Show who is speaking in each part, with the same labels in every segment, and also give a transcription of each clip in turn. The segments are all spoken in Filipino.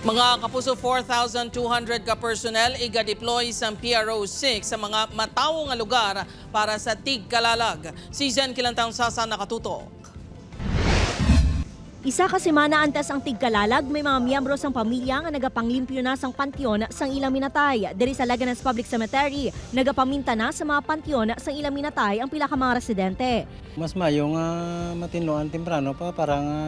Speaker 1: Mga kapuso 4,200 ka personnel iga-deploy sa PRO-6 sa mga matawo nga lugar para sa Tig Kalalag. Si Zen Kilantang Sasa nakatutok.
Speaker 2: Isa ka semana antes ang tigkalalag, may mga miyembro sang pamilya nga nagapanglimpyo na sang pantyon sang ilang minatay. Diri sa Laganas Public Cemetery, nagapaminta na sa mga pantyon sang ilang minatay ang pila ka mga residente.
Speaker 3: Mas mayo nga matinloan temprano pa para nga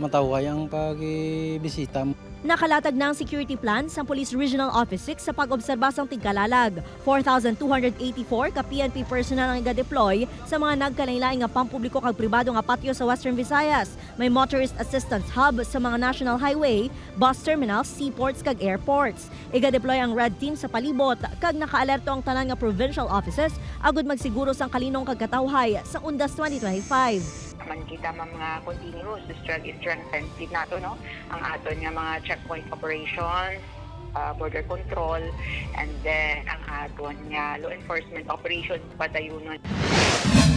Speaker 3: mataway ang pagbisita.
Speaker 2: Nakalatag na ang security plan sa Police Regional Office 6 sa pag-obserba sang tigkalalag. 4,284 ka PNP personnel ang iga-deploy sa mga nagkalain-lain nga pampubliko kag pribado nga patio sa Western Visayas. May motorist assistance hub sa mga national highway, bus terminals, seaports kag airports. Iga-deploy ang red team sa palibot kag nakaalerto ang tanan nga provincial offices agud magsiguro sang kalinong kag katawhay sa Undas 2025.
Speaker 4: Man kita mga continuous strong strengthen din nato no? Ang aton nga mga checkpoint operations uh, border control and then ang aton nga law enforcement operations patayunon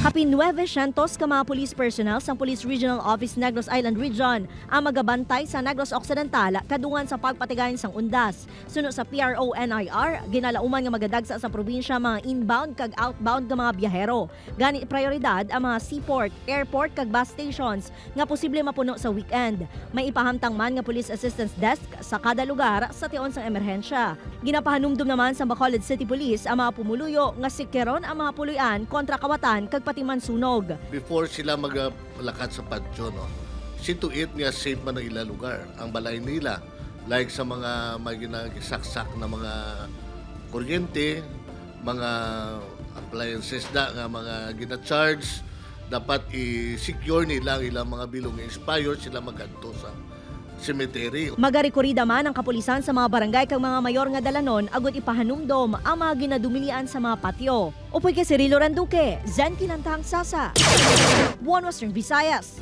Speaker 2: Kapin 900 ka mga police personnel sa Police Regional Office Negros Island Region ang magabantay sa Negros Occidental kadungan sa pagpatigayon sang undas. Suno sa PRO-NIR, ginalauman nga magadagsa sa probinsya mga inbound kag outbound nga mga biyahero. Gani prioridad ang mga seaport, airport kag bus stations nga posible mapuno sa weekend. May ipahamtang man nga police assistance desk sa kada lugar sa tion sang emerhensya. Ginapahanumdum naman sa Bacolod City Police ang mga pumuluyo nga sikeron ang mga puluyan kontra kawatan kag pati man sunog.
Speaker 5: before sila maglakad sa padyo, no, see to it nga safe man ang ilang lugar. Ang balay nila, like sa mga may ginasaksak na mga kuryente, mga appliances na nga mga gina-charge, dapat i-secure nila ang ilang mga bilong expired sila magadto sa cemetery.
Speaker 2: Magarikorida man ang kapulisan sa mga barangay kag mga mayor nga dalanon agud ipahanumdom ang mga ginadumilian sa mga patio. Upoy kay Cirilo Randuque, Zen Kinantang Sasa. One Western Visayas.